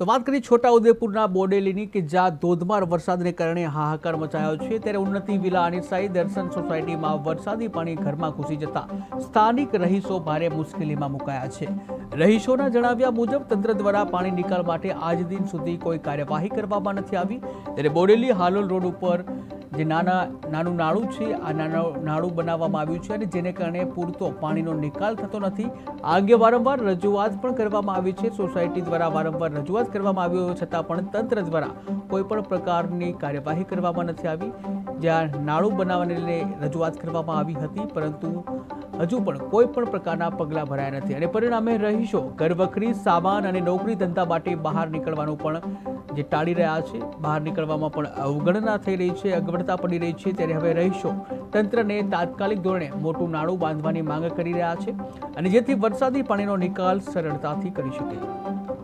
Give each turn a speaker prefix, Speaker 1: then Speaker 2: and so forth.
Speaker 1: તો વાત કરીએ છોટાઉદેપુરના બોડેલીની કે જ્યાં ધોધમાર વરસાદને કારણે હાહાકાર મચાયો છે, ત્યારે ઉન્નતિ વિલા અને સાઈ દર્શન સોસાયટીમાં વરસાદી પાણી ઘરમાં ઘૂસી જતા સ્થાનિક રહીશો ભારે મુશ્કેલીમાં મુકાયા છે. રહીશોના જણાવ્યા મુજબ, તંત્ર દ્વારા પાણી નિકાલ માટે આજ દિન સુધી કોઈ કાર્યવાહી કરવામાં નથી આવી. ત્યારે બોડેલી હાલોલ રોડ ઉપર જે નાના, નાનું નાળું છે, આ નાનું નાળું બનાવવામાં આવ્યું છે અને જેને કારણે પૂરતો પાણીનો નિકાલ થતો નથી. આ અંગે વારંવાર રજૂઆત પણ કરવામાં આવી છે. સોસાયટી દ્વારા વારંવાર રજૂઆત કરવામાં આવી હોય છતાં પણ તંત્ર દ્વારા કોઈ પણ પ્રકારની કાર્યવાહી કરવામાં નથી આવી. જ્યાં નાળું બનાવવાને રજૂઆત કરવામાં આવી હતી, પરંતુ હજુ પણ કોઈ પણ પ્રકારના પગલાં ભરાયા નથી અને પરિણામે રહીશો, ઘરવખરી, સામાન અને નોકરી ધંધા માટે બહાર નીકળવાનું પણ જે ટાળી રહ્યા છે, બહાર નીકળવામાં પણ અવગણના થઈ રહી છે. અગવડતા પડી રહી છે ત્યારે હવે રહીશો તંત્રને તાત્કાલિક ધોરણે મોટું નાણું બાંધવાની માંગ કરી રહ્યા છે અને જેથી વરસાદી પાણીનો નિકાલ સરળતાથી કરી શકે.